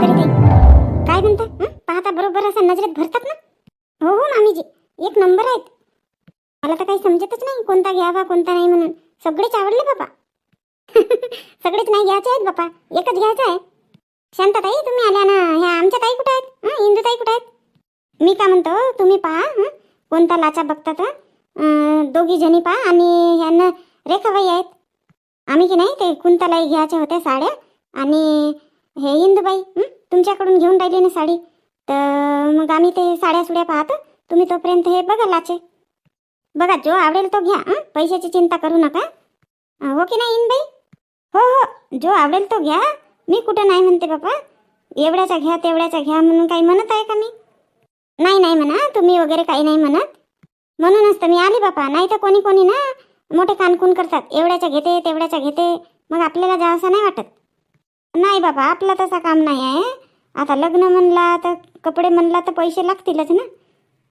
माधुरी ताई काय म्हणता? हं? पाहता बरोबर असं नजरेत भरतात ना? हो हो मामीजी. एक नंबर आहेत. मला तर काही समजतच नाही. कोणता घ्यावा कोणता नाही म्हणून. सगळेच आवडले बाबा. सगळेच नाही घ्यायचे आहेत बापा. एकच घ्यायचं आहे. शांताताई तुम्ही आल्या ना? ह्या आमच्या ताई कुठं आहेत? हं? इंदूताई कुठं आहेत? मी काय म्हणतो तुम्ही पहा हं? कोणता लाचा बघतात हं? दोघी जणी पहा. आणि ह्यांना रेखाबाई आहेत. आम्ही की नाही ते कुंतालाही घ्यायच्या होत्या साड्या. आणि हे इंदुबाई तुमच्याकडून घेऊन राहिली ना साडी? तर मग आम्ही ते साड्या सुड्या पाहतो. तुम्ही तोपर्यंत हे बघा लाचे. बघा जो आवडेल तो घ्या हं? पैशाची चिंता करू नका. अं, हो की नाही हो हो. जो आवडेल तो घ्या. मी कुठं नाही म्हणते बाबा. एवढ्याचा घ्या तेवढ्याचा घ्या म्हणून काही म्हणत आहे का मी? नाही नाही म्हणा. तुम्ही वगैरे काही नाही म्हणत. म्हणूनच तर मी आली बापा नाही तर कोणी कोणी ना मोठे कानकून करतात. एवढ्याच्या घेते तेवढ्याच्या घेते. मग आपल्याला जावंसं नाही वाटत. नाही बाबा आपला तसा काम नाही आहे. आता लग्न म्हणला तर कपडे म्हणला तर पैसे लागतीलच ना.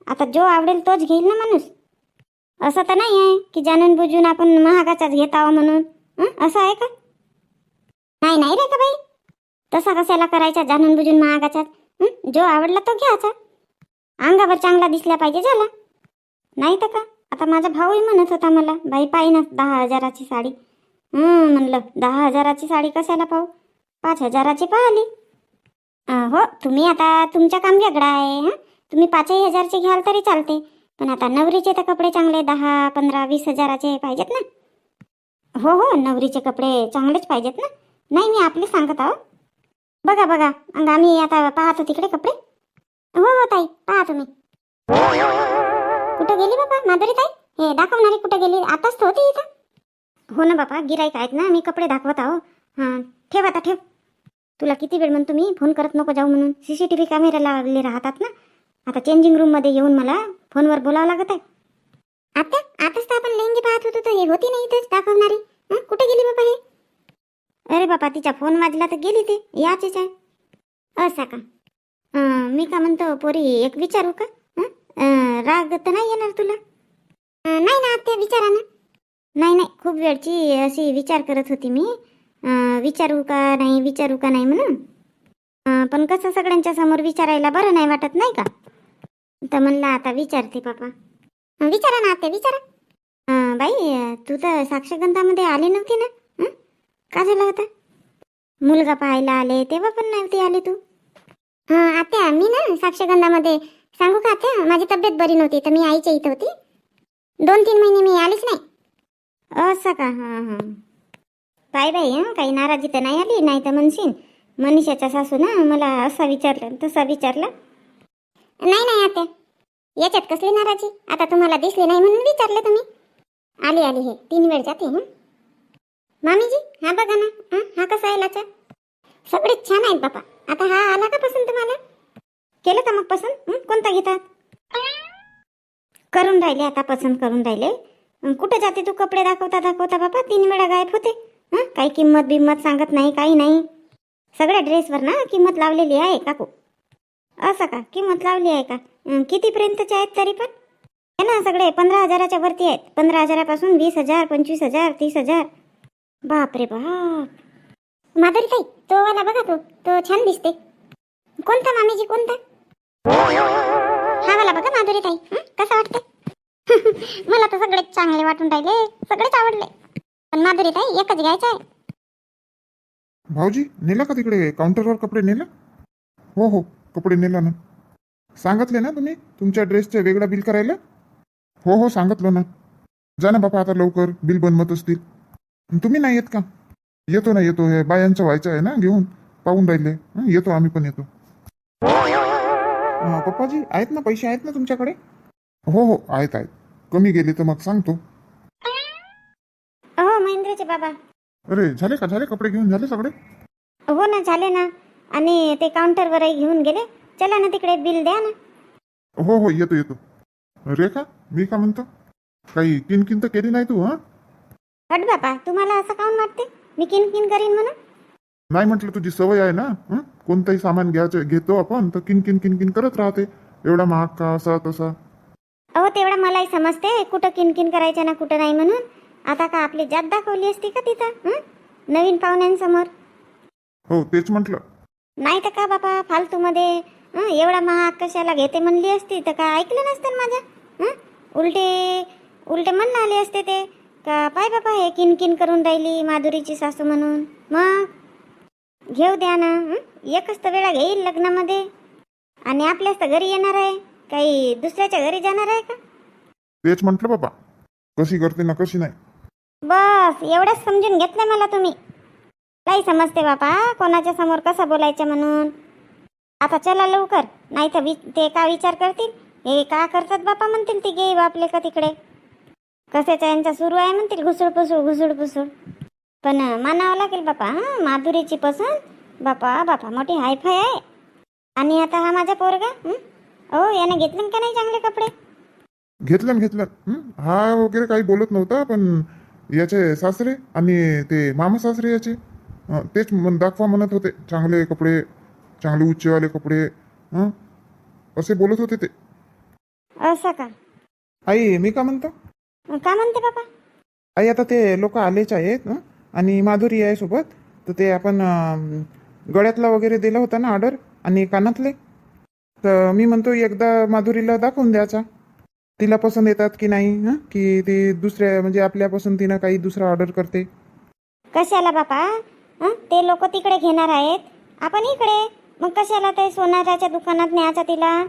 आता जो आवडेल तोच घेईल ना माणूस. असं तर नाही आहे की जाणून बुजून आपण महागाचाच घेत आहो म्हणून. असं आहे का? नाही नाही रे का बाई? तसा कशाला करायचा जाणून बुजून महागाचाच जो आवडला तो घ्यायचा. अंगावर चांगला दिसला पाहिजे झाला नाही तर का? आता माझा भाऊही म्हणत होता मला बाई पाहिना दहा हजाराची साडी. म्हणलं दहा हजाराची साडी कशाला पाहू? पाच हजाराची पाहिली. हो तुम्ही आता तुमचं काम वेगळं आहे हां? तुम्ही पाचही हजारचे घ्याल तरी चालते. पण आता नवरीचे तर कपडे चांगले दहा पंधरा वीस हजाराचे पाहिजेत ना? हो हो नवरीचे कपडे चांगलेच पाहिजेत ना? नाही मी आपले सांगत आहो. बघा बघा मग आम्ही आता पाहतो तिकडे कपडे. हो हो ताई पाहा तुम्ही. कुठं गेली बाबा माधुरी ताई? हे दाखवणारी कुठं गेली? आताच तर होती इथं. हो ना बाबा गिराईक आहेत ना मी कपडे दाखवत आहो. हां ठेव आता ठेव. तुला किती वेळ म्हणतो मी फोन करत नको जाऊ म्हणून. C C T V camera लावले राहतात ना? आता चेंजिंग रूममध्ये येऊन मला फोनवर बोलावं लागत आहे. आता आताच तर आपण लेंगी पाहत होतो तर हे होती नाही इथेच दाखवणारी. कुठे गेली बाबा हे? अरे बाबा तिचा फोन वाजला तर गेली ते याचीच आहे असं का? मी का म्हणतो पोरी एक विचारू का? राग तर नाही येणार तुला? नाही ना आत्या विचारा ना. नाही नाही खूप वेळची अशी विचार करत होती मी. विचारू का नाही विचारू का नाही म्हणून. पण कसं सगळ्यांच्या समोर विचारायला बरं नाही वाटत नाही का? तर म्हणलं आता विचारते पापा. विचारा ना ते विचारा. बाई तू तर साक्षगंधामध्ये आली नव्हती ना? का झालं होता? मुलगा पाहायला आले तेव्हा पण नव्हती आली तू? हां आत्या मी ना साक्षगंधामध्ये सांगू का आत्या माझी तब्येत बरी नव्हती तर मी आईच्या इथं होती. दोन तीन महिने मी आलीच नाही. असं का? हां हां. काय बाई हं काही नाराजी तर नाही आली नाही तर म्हणशीन. मनीषाच्या सासू ना मला असा विचारलं तसा विचारला. नाही नाही आता याच्यात कसली नाराजी? आता तुम्हाला दिसले नाही म्हणून विचारलं तुम्ही. आली आली हे तीन वेळ जाते हं. मामीजी हा बघा ना हा हा कसा आहे लाचा? सगळे छान आहेत बापा. आता हा आला का पसंत तुम्हाला? केलं का मग पसंत? कोणता घेतात? करून राहिले आता पसंत करून राहिले. कुठे जाते तू? कपडे दाखवता दाखवता बापा तीन वेळा गायब होते. काही किंमत बिंमत सांगत नाही काही नाही. सगळ्या ड्रेसवर ना किंमत लावलेली आहे काकू. असं का? किंमत लावली आहे का? कितीपर्यंतचे आहेत तरी पण? आहे ना सगळे पंधरा हजाराच्या वरती आहेत. पंधरा हजारापासून वीस हजार पंचवीस हजार तीस हजार. बापरे बाप. माधुरी ताई तो वाला बघा तो. तो छान दिसते. कोणता मामीजी कोणता? हा वाला बघा माधुरी ताई कसं वाटते मला तर सगळेच चांगले वाटून राहिले. सगळेच आवडले. पण माधुरी ताई एकच घ्यायचं आहे भाऊजी नेला का तिकडे काउंटरवर कपडे? नेला? हो हो कपडे नेला ना. सांगितले ना तुम्ही तुमच्या ड्रेसचे वेगळा बिल करायला? हो हो सांगितलं ना. जा ना बापा आता लवकर बिल बनवत असतील. तुम्ही नाही येत का? येतो ना येतो. हे बायांचं व्हायचं आहे ना घेऊन. पाहून राहिले. हं, येतो आम्ही पण येतो. अं, पप्पाजी आहेत ना पैसे? आहेत ना तुमच्याकडे? हो हो आहेत आहेत. कमी गेले तर मग सांगतो. महेंद्रचे बाबा. अरे झाले का? झाले कपडे घेऊन? झाले सगळे? हो ना झाले ना. आणि ते काउंटरवरही घेऊन गेले. चला ना तिकडे बिल द्या ना. हो हो येतो येतो. रेखा मी का म्हणतो? काही किनकिन तर केली नाही तू हा? हट बापा तुम्हाला असं काऊन वाटते मी किन किन करीन म्हणून? नाही म्हटलं तुझी सवय आहे ना हं? कोणतंही सामान घ्यायचं घेतो आपण तर किनकिन किनकिन करत राहते. एवढा महाग का असा तसा? अहो तेवढं मलाही समजते कुठं किनकिन करायचं ना कुठं नाही म्हणून. आता का आपली जात दाखवली असती का तिथं हं? नवीन पाहुण्यांसमोर? हो तेच म्हटलं. नाही तर का बापा फालतूमध्ये हं, एवढा महाग कशाला घेते म्हणली असती तर का ऐकलं नसतं ना माझं हं? उलटे उलटे म्हणणं आले असते ते. का पाय बापा हे किन किन करून राहिली माधुरीची सासू म्हणून. मग? घेऊ द्या ना हं? एकच तर वेळा घेईल लग्नामध्ये. आणि आपल्याच तर घरी येणार आहे. काही दुसऱ्याच्या घरी जाणार आहे का? तेच म्हटलं बाबा कशी करते ना कशी नाही. बस एवढंच समजून घेतलं मला तुम्ही. काही समजते बापा कोणाच्या समोर कसं बोलायचं म्हणून? आता चला लवकर नाही तर वि ते का विचार करतील? हे का करतात बापा म्हणतील ते गे बापले का तिकडे? कसेचा यांचा सुरू आहे म्हणतील घुसळ पुसूड घुसळ पुसूड पण मानावं लागेल बापा हां? माधुरीची पसंत? बापा बापा मोठी हायफाय आहे. आणि आता हा माझा पोरगा हं? हो याने घेतले का नाही चांगले कपडे? घेतलं घेतलं हा वगैरे काही बोलत नव्हता पण याचे सासरे आणि ते मामा सासरे याचे तेच म्हण दाखवा म्हणत होते. चांगले कपडे चांगले उच्चवाले कपडे हं? असे बोलत होते ते. असं का? आई मी का म्हणतो? का म्हणते बापा आई आता ते लोक आलेच आहेत हं? आणि माधुरी आहे सोबत. तर ते आपण अं, गळ्यातला वगैरे दिला होता ना ऑर्डर आणि कानातले. तर मी म्हणतो एकदा माधुरीला दाखवून द्यायचा तिला पसंत येतात की नाही हं? की ती दुसऱ्या म्हणजे आपल्या पसंतीनं काही दुसरा ऑर्डर करते? कशाला बापा? हं? ते लोक तिकडे घेणार आहेत. आपण इकडे. मग कशाला ते सोनाराच्या दुकानात न्यायचा तिला?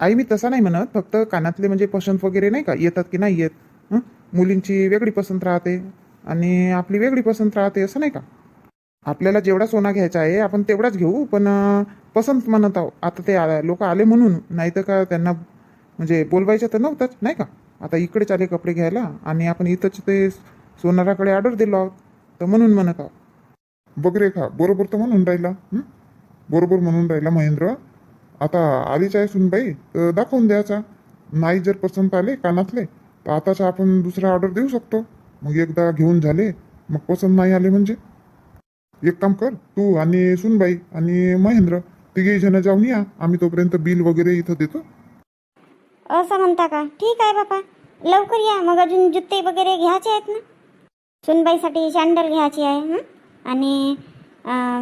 आई मी तसा नाही म्हणत. फक्त कानातले म्हणजे पसंत वगैरे नाही का? येतात की नाही येत? हं? मुलींची वेगळी पसंत राहते. आणि आपली वेगळी पसंत राहते असं नाही का? आपल्याला जेवढा सोना घ्यायचा आहे आपण तेवढाच घेऊ. पण अं, पसंत म्हणत आहो. आता ते लोक आले म्हणून. नाही तर का त्यांना म्हणजे बोलवायच्या तर नव्हताच नाही का? आता इकडेच आले कपडे घ्यायला आणि आपण इथंच ते सोनाराकडे ऑर्डर दिलो आहोत तर म्हणून म्हणत आहोत. बघ रेखा बरोबर तर म्हणून राहिला बरोबर म्हणून राहिला महेंद्र. आता आलीच आहे सुनबाई तर दाखवून द्यायचा नाही जर पसंत आले कानातले तर आताच आपण दुसरा ऑर्डर देऊ शकतो. मग एकदा घेऊन झाले मग पसंत नाही आले म्हणजे? एक काम कर तू आणि सुनबाई आणि महेंद्र तिघे जण जाऊन या. आम्ही तोपर्यंत बिल वगैरे इथं देतो. असं म्हणता का? ठीक आहे बापा. लवकर या. मग अजून जुत्ते वगैरे घ्यायचे आहेत ना? सुनबाईसाठी सँडल घ्यायची आहे हं? आणि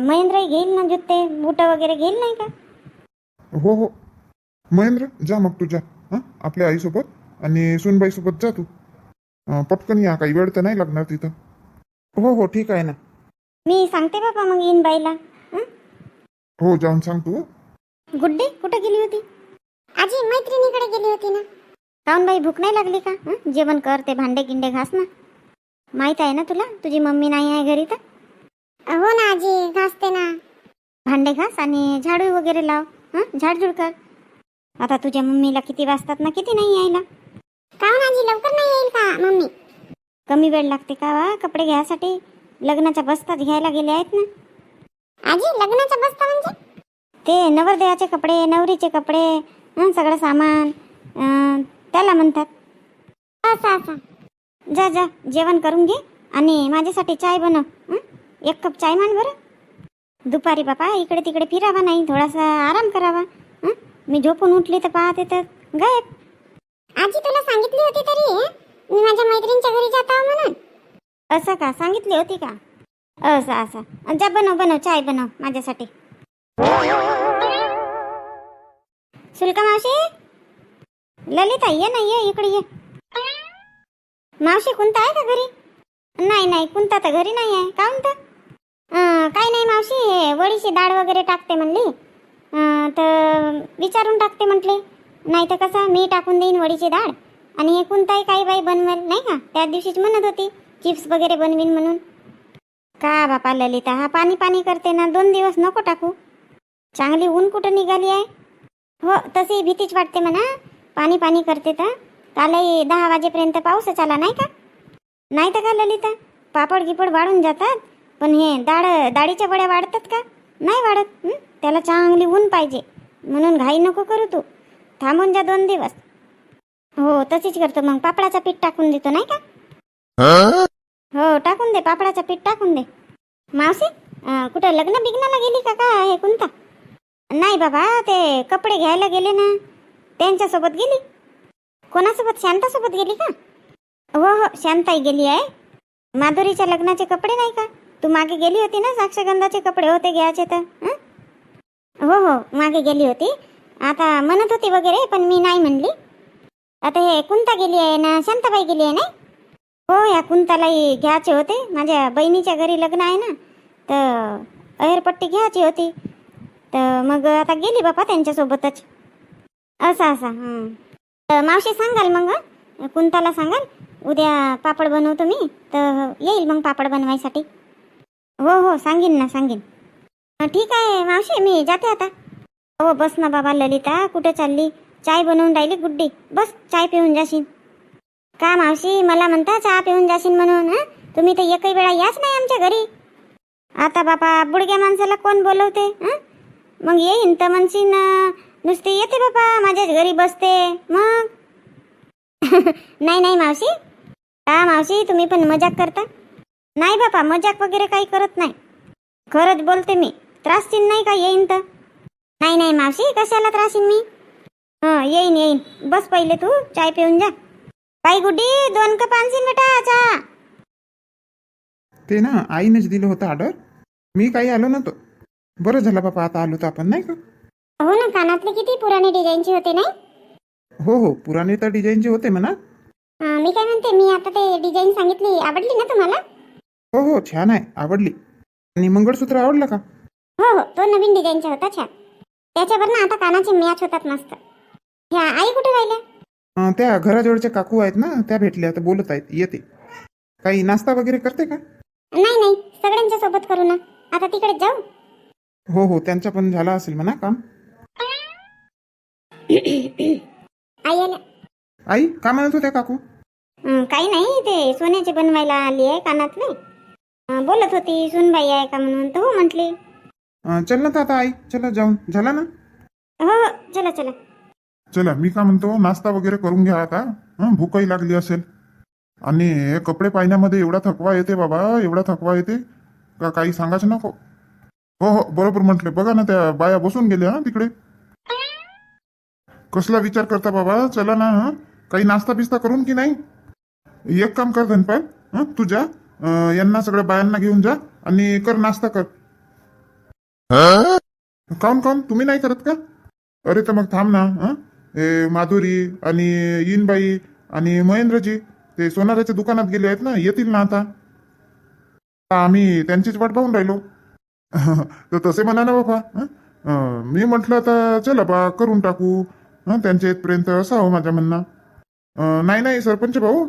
महेंद्रही घेईल ना जुत्ते? बुटं वगैरे घेईल नाही का? हो हो. महेंद्र जा मग तू जा हां? आपल्या आईसोबत आणि सुनबाईसोबत जा तू. पटकन या. काही वेळ तर नाही लागणार तिथं. हो हो. ठीक आहे ना. मी सांगते बापा मग येईन बाईला हं? हो जाऊन सांग तू गुड्डे कुठं गेली होती? आजी मैत्रिणीकडे गेली होती ना? काऊन बाई भूक नाही लागली का? हं? जेवण कर ते भांडे गिंडे घास ना. माहीत आहे ना तुला? तुझी मम्मी नाही आहे घरी तर? हो ना आजी घासते ना. भांडे घास आणि झाडू वगैरे लाव. हं? झाडझूड कर. आता तुझ्या मम्मीला किती वाजतात ना किती नाही यायला? काऊन आजी लवकर नाही येईल का मम्मी? कमी वेळ लागते का वा? कपडे घ्यायसाठी लग्नाच्या बस्तात घ्यायला गेले आहेत ना. आजी लग्नाचा बस्ता म्हणजे? ते नवरदेवाचे कपडे नवरीचे कपडे सगळं सामान त्याला म्हणतात. जा जा जेवण करून घे आणि माझ्यासाठी चाय बनव. एक कप चाय मान बरं. दुपारी बापा इकडे तिकडे फिरावा नाही थोडासा आराम करावा. मी झोपून उठली तर पाहते तर गायब. आजी तुला सांगितली होती तरी मी माझ्या मैत्रिणीच्या घरी जात आहो म्हणून. असं का? सांगितली होती का? असं असं. जा बनव बनव चाय बनव माझ्यासाठी. शुल्का मावशी? ललिता ये ना ये इकडे ये. मावशी कुंता आहे का घरी? नाही नाही कुंता तर घरी नाही आहे. का म्हणता? काही नाही मावशी वडीची डाळ वगैरे टाकते म्हणली. तर विचारून टाकते म्हटले. नाही तर कसं मी टाकून देईन वडीची डाळ आणि हे कोणताही काही बाई बनवेल नाही का? त्या दिवशीच म्हणत होती चिप्स वगैरे बनवीन म्हणून. का बापा ललिता हा पाणी पाणी करते ना दोन दिवस नको टाकू. चांगली ऊन कुठं निघाली आहे? हो तशी भीतीच वाटते म्हणा. पाणी पाणी करते तर. कालही दहा वाजेपर्यंत पाऊसच आला नाही का? नाही तर का ललिता? पापड गिपड वाढून जातात. पण हे डाळ डाळीच्या वड्या वाढतात का? नाही वाढत. त्याला चांगली ऊन पाहिजे. म्हणून घाई नको करू तू. थांबून जा दोन दिवस. हो तशीच करतो. मग पापडाचं पीठ टाकून देतो नाही का? हो टाकून दे. पापडाचं पीठ टाकून दे. मावशी कुठं लग्न बिग्नाला गेली का का हे कोणता? नाही बाबा ते कपडे घ्यायला गेले ना. त्यांच्यासोबत गेली. कोणासोबत? शांतासोबत गेली का? हो हो शांताई गेली आहे. माधुरीच्या लग्नाचे कपडे नाही का? तू मागे गेली होती ना साक्षगंधाचे कपडे होते घ्यायचे तर हो? हो मागे गेली होती. आता म्हणत होती वगैरे पण मी नाही म्हणली. आता हे कुंता गेली आहे ना शांताबाई गेली आहे ना हो या कुंतालाही घ्यायचे होते. माझ्या बहिणीच्या घरी लग्न आहे ना तर अहेरपट्टी घ्यायची होती. तर मग आता गेली बापा त्यांच्यासोबतच. असं असं तर मावशी सांगाल मग कुंताला सांगाल? उद्या पापड बनवतो मी तर येईल मग पापड बनवायसाठी. हो हो सांगीन ना सांगीन. ठीक आहे मावशी मी जाते आता. हो बस ना बाबा ललिता कुठे चालली? चाय बनवून राहिली गुड्डी. बस चाय पिऊन जाशील का मावशी मला म्हणता चहा पिऊन जाशील म्हणून हां? तुम्ही तर एकही वेळा याच नाही आमच्या घरी. आता बाबा बुडग्या माणसाला कोण बोलवते हां? मग येईन तर म्हणशीन अं, नुसते येते बाबा माझ्याच घरी बसते. मग? नाही नाही मावशी. का मावशी तुम्ही पण मजाक करता? नाही बापा मजाक वगैरे काही करत नाही. खरंच बोलते मी. त्रासशील नाही का येईन तर? नाही नाही मावशी कशाला त्रासीन मी? हा येईन येईन. बस पहिले तू चाय पिऊन जा. बाई गुड्डी दोन कप आणशील बेटा चहा. ते ना आईनेच दिलं होतं ऑर्डर मी काही आलो नव्हतो. बरं झालं बापा आता आलो तर आपण नाही का? हो ना कानातले किती पुराणे डिझाईनचे होते नाही? हो हो पुराणे तर डिझाईनचे होते म्हणा. अं, मी काय म्हणते मी आता ते डिझाईन सांगितली आवडली ना तुम्हाला? हो हो छान आहे आवडली. आणि मंगळसूत्र आवडलं का? हो हो तो नवीन डिझाईनचा होता छान. त्याच्यावर ना आता कानाचे मॅच होतात मस्त. ह्या आई कुठे राहिल्या? अं, त्या घराजवळच्या काकू आहेत ना त्या भेटल्या तर बोलत आहेत येते. काही नाश्ता वगैरे करते का? नाही नाही सगळ्यांच्या सोबत करू ना. आता तिकडे जाऊ? हो हो त्यांचा पण झाला असेल म्हणा काम. आई आल्या आई का म्हणत होत्या काकू? काही नाही ते सोन्याचे बनवायला आली आहे कानातले. अं, बोलत होती सुनबाई आहे का म्हणून तर हो म्हटली. अं, चल ना तर आता आई चला जाऊन. झाला ना? हो हो चला चला. चला मी काय म्हणतो नाश्ता वगैरे करून घ्या आता. हं, भूकही लागली असेल. आणि हे कपडे पाहण्यामध्ये एवढा थकवा येते बाबा एवढा थकवा येते. का काही सांगायचं नको? हो हो बरोबर म्हटले. बघा ना त्या बाया बसून गेल्या हा तिकडे. कसला विचार करता बाबा? चला ना हा. काही नाश्ता बिस्ता करून की नाही? एक काम कर धनपाल हं, तू जा. यांना सगळ्या बायांना घेऊन जा आणि कर नाश्ता कर. काऊन काऊन तुम्ही नाही करत का? अरे तर मग थांब ना हा. हे माधुरी आणि इनबाई आणि महेंद्रजी ते सोनाराच्या दुकानात गेले आहेत ना येतील ना आता? आम्ही त्यांचीच वाट पाहून राहिलो. तर तसे म्हणा ना बाबा मी म्हटलं आता चला बा करून टाकू. त्यांच्या इथपर्यंत असावं माझ्या म्हणणं. नाही नाही सरपंच भाऊ.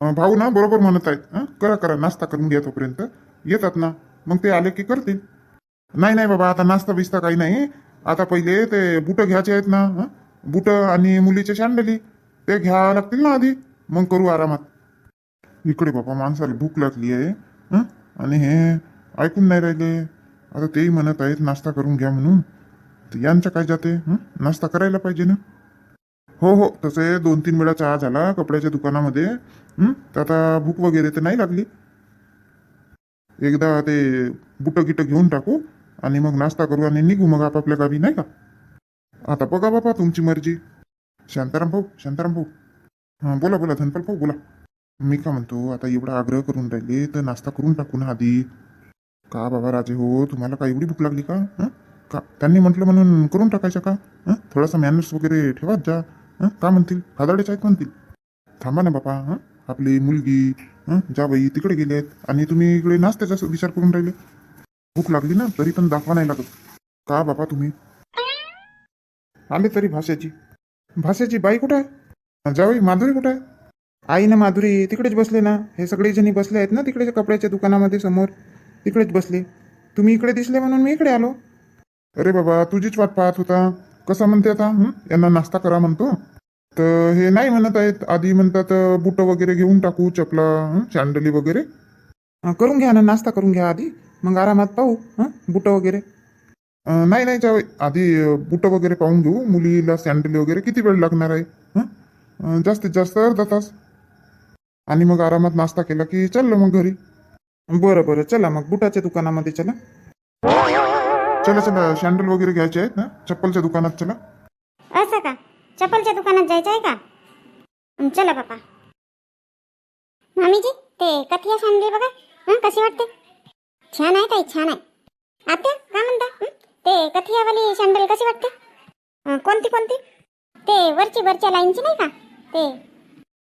भाऊ ना बरोबर म्हणत आहेत. करा करा नाश्ता करून घ्या तोपर्यंत. येतात ना. मग ते आले की करतील. नाही नाही बाबा आता नाश्ता बिस्ता काही नाही. आता पहिले ते बुटं घ्यायचे आहेत ना. हं? बुटं आणि मुलीचे शांडली. ते घ्यावं लागतील ना आधी. मग करू आरामात. इकडे बाबा माणसाला भूक लागली आहे आणि हे ऐकून नाही राहिले. आता तेही म्हणत आहेत नाश्ता करून घ्या म्हणून. तर यांचं काय जाते? नाश्ता करायला पाहिजे ना? हो हो तसे दोन तीन वेळा चहा झाला कपड्याच्या दुकानामध्ये. तर आता भूक वगैरे तर नाही लागली. एकदा ते बुटं गिटं घेऊन टाकू आणि मग नाश्ता करू आणि निघू मग आपापल्या गावी नाही का? आता बघा बापा तुमची मर्जी. शांताराम भाऊ शांताराम भाऊ. हां बोला बोला धनपाल भाऊ बोला. मी का म्हणतो आता एवढा आग्रह करून राहिले तर नाश्ता करून टाकू ना आधी. का बाबा राजे हो तुम्हाला का एवढी भूक लागली का? हं? का? त्यांनी म्हटलं म्हणून करून टाकायचं का? हं? थोडासा मॅनर्स वगैरे ठेवाच जा. हं? का म्हणतील? खादाडेच आहेत म्हणतील. थांबा ना बापा हं? आपली मुलगी हं? जाबाई तिकडे गेले आहेत आणि तुम्ही इकडे नाश्त्याचा विचार करून राहिले. भूक लागली ना तरी पण दाखवा नाही लागत. का बाबा तुम्ही? आले तरी भाषेची भाषेची बाई कुठं आहे? जावई माधुरी कुठं आहे? आई ना माधुरी तिकडेच बसले ना? हे सगळे जणी बसले आहेत ना तिकडे कपड्याच्या दुकानामध्ये समोर? तिकडेच बसले. तुम्ही इकडे दिसले म्हणून मी इकडे आलो. अरे बाबा तुझीच वाट पाहत होता. कसा म्हणते आता? यांना नाश्ता करा म्हणतो. तर हे नाही म्हणत आहेत. आधी म्हणतात बुट वगैरे घेऊन टाकू चपला चांडली सँडली वगैरे करून घ्या ना नाश्ता करून घ्या आधी. मग आरामात पाहू हां बुटं वगैरे. नाही नाही जावे आधी बुट वगैरे पाहून घेऊ. मुलीला सँडली वगैरे किती वेळ लागणार आहे? जास्तीत जास्त अर्धा तास. आणि मग आरामात नाश्ता केला की चाललो मग घरी. बरं बरं. चला मग बुटाच्या दुकानामध्ये चला. चला चला सँडल वगैरे घ्यायचे आहेत ना? चप्पलच्या दुकानात चला. असं का? चप्पलच्या दुकानात जायचं आहे का? हं, चला बापा. मामीजी ते कथिया सांडली बघा. हं कशी वाटते? छान आहे ताई छान आहे. आत्या काय म्हणता? हं? ते कथियावाली सँडल कशी वाटते? अं, कोणती कोणती? ते वरची वरच्या लाईनची नाही का? ते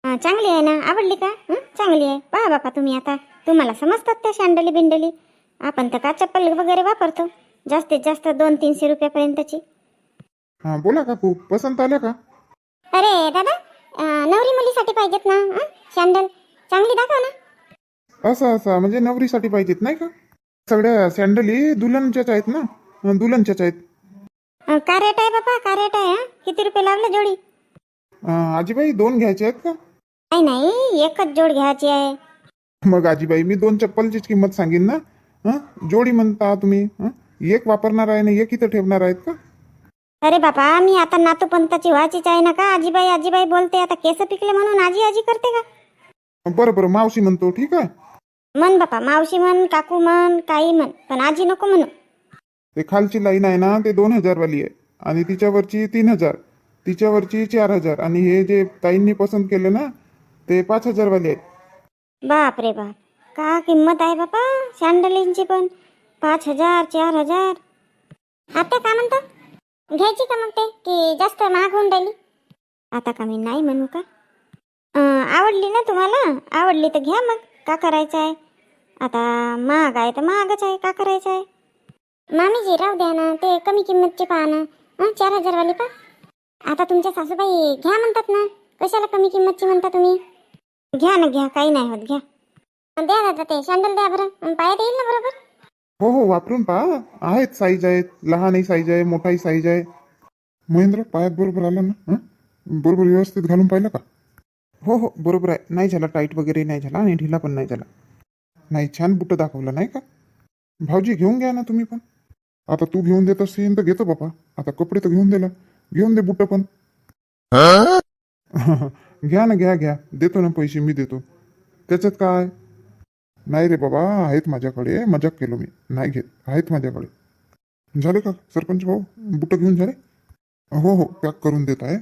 अं, चांगली आहे ना? आवडली का? हं? चांगली आहे. पहा बापा तुम्ही आता. तुम्हाला समजतात त्या सँडली बिंडली? आपण तर का चप्पल वगैरे वापरतो? जास्तीत जास्त दोन तीनशे रुपयापर्यंतची. हा बोला काकू पसंत आल्या का? अरे दादा अं, नवरी मुलीसाठी पाहिजेत ना हं? सँडल चांगली दाखवा ना. असं असं म्हणजे नवरीसाठी पाहिजेत नाही का? सगळ्या सँडली दुल्हनच्याच आहेत ना अं, दुल्हनच्याच आहेत. अं, का रेट आहे बापा का रेट आहे हं? किती रुपये लावलं जोडी? अं, आजीबाई दोन घ्यायचे आहेत का? नाही नाही एकच जोड घ्यायची आहे. मग आजीबाई मी दोन चप्पलचीच किंमत सांगेन ना? हं? जोडी म्हणता तुम्ही हं? एक वापरणार आहे ना एक इथं ठेवणार आहेत का? अरे बापा मी आता नातू पंताची व्हायचीच आहे ना का? आजीबाई आजीबाई बोलते आता केस पिकले म्हणून आजी आजी करते का? बरं बरं मावशी म्हणतो ठीक आहे? म्हण बापा मावशी म्हण काकू म्हण काही म्हण पण आजी नको म्हणू. ते खालची लाईन आहे ना ते दोन हजारवाली आहे. आणि तिच्यावरची तीन हजार तिच्यावरची चार हजार आणि हे जे ताईंनी पसंत केलं ना ते पाच हजारवाली आहे. बाप रे बाप. का किंमत आहे बापा? सँडलींची पण. पाच हजार चार हजार. आता का म्हणता? घ्यायची का मग ते? की जास्त महाग होऊन राहिली? आता का मी नाही म्हणू का? आवडली ना तुम्हाला? आवडली तर घ्या मग. का करायचं आहे? आता महाग आहे तर महागच आहे. का करायचं आहे? मामीजी राहू द्या ना. ते कमी किंमतचे पहा ना चार हजारवाली पा आता तुमच्या सासूबाई घ्या म्हणतात ना. कशाला कमी किंमतची म्हणता तुम्ही? घ्या ना घ्या. काही नाही होत घ्या. द्या दादा ते. सँडल द्या बरं. पायात येईल ना बरोबर? हो हो वापरून पहा. आहेत साईज आहेत. लहानही साईज आहे मोठाही साईज आहे. महेंद्र पायात बरोबर आला ना? हं? बरोबर व्यवस्थित घालून पाहिलं का? हो हो बरोबर आहे. नाही झाला टाईट वगैरे नाही झाला आणि ढिला पण नाही झाला. नाही छान बुटं दाखवलं नाही का? भाऊजी घेऊन घ्या ना तुम्ही पण. आता तू घेऊन देत असेल तर घेतो बापा. आता कपडे तर घेऊन दिला घेऊन दे बुटं पण. घ्या ना घ्या घ्या. देतो ना पैसे मी देतो. त्याच्यात काय? नाही रे बाबा आहेत माझ्याकडे. मजाक केलो मी. नाही घेत. आहेत माझ्याकडे. झाले का सरपंच भाऊ? बुटं घेऊन झाले हो हो पॅक करून देत आहे.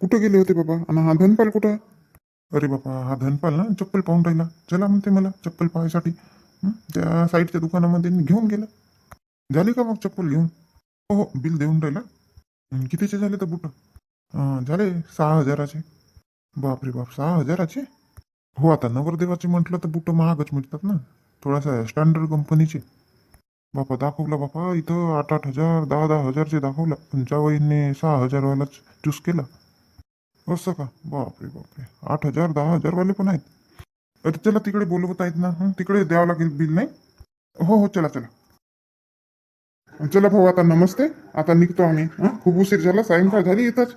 कुठं गेले होते बाबा? आणि हा धनपाल कुठं? आहे अरे बाबा हा धनपाल ना चप्पल पाहून राहिला. चला म्हणते मला चप्पल पाहायसाठी. त्या साईडच्या दुकानामध्ये घेऊन गेला. झाली का मग चप्पल घेऊन? हो हो बिल देऊन राहिला. कितीचे झाले तर बुट? झाले सहा हजाराचे. बापरे बाप सहा हजाराचे? हो आता नवरदेवाचे म्हटलं तर बुट महागच मिळतात ना. थोडासा स्टँडर्ड कंपनीचे बापा दाखवला बापा इथं आठ आठ हजार दहा दहा हजारचे दाखवला. पण जावईने सहा हजारवालाच चूज केला. असं का? बापरे बापरे आठ हजार दहा हजारवाले पण आहेत. अरे चला तिकडे बोलवत आहेत ना. तिकडे द्यावं लागेल बिल नाही? हो हो चला चला. चला भाऊ आता नमस्ते. आता निघतो आम्ही. खूप उशीर झाला सायंकाळ झाली इथंच.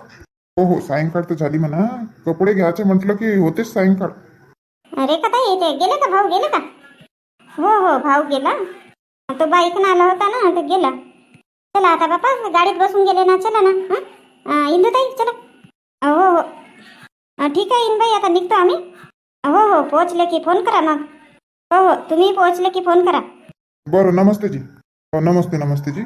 हो हो सायंकाळ तर झाली म्हणा. कपडे घ्यायचे म्हटलं की होतेच सायंकाळ. अरे का ताई ते गेले का भाऊ गेले का? हो हो भाऊ गेला. तो बाईकनं आला होता ना तो गेला. चला आता बापा गाडीत बसून गेले ना चला ना हं? इंदू ताई चला. हो हो. अं, ठीक आहे इंदबाई आता निघतो आम्ही. हो हो पोहोचले की फोन करा मग. हो हो तुम्ही पोहोचले की फोन करा. बरं नमस्ते जी हो नमस्ते नमस्ते जी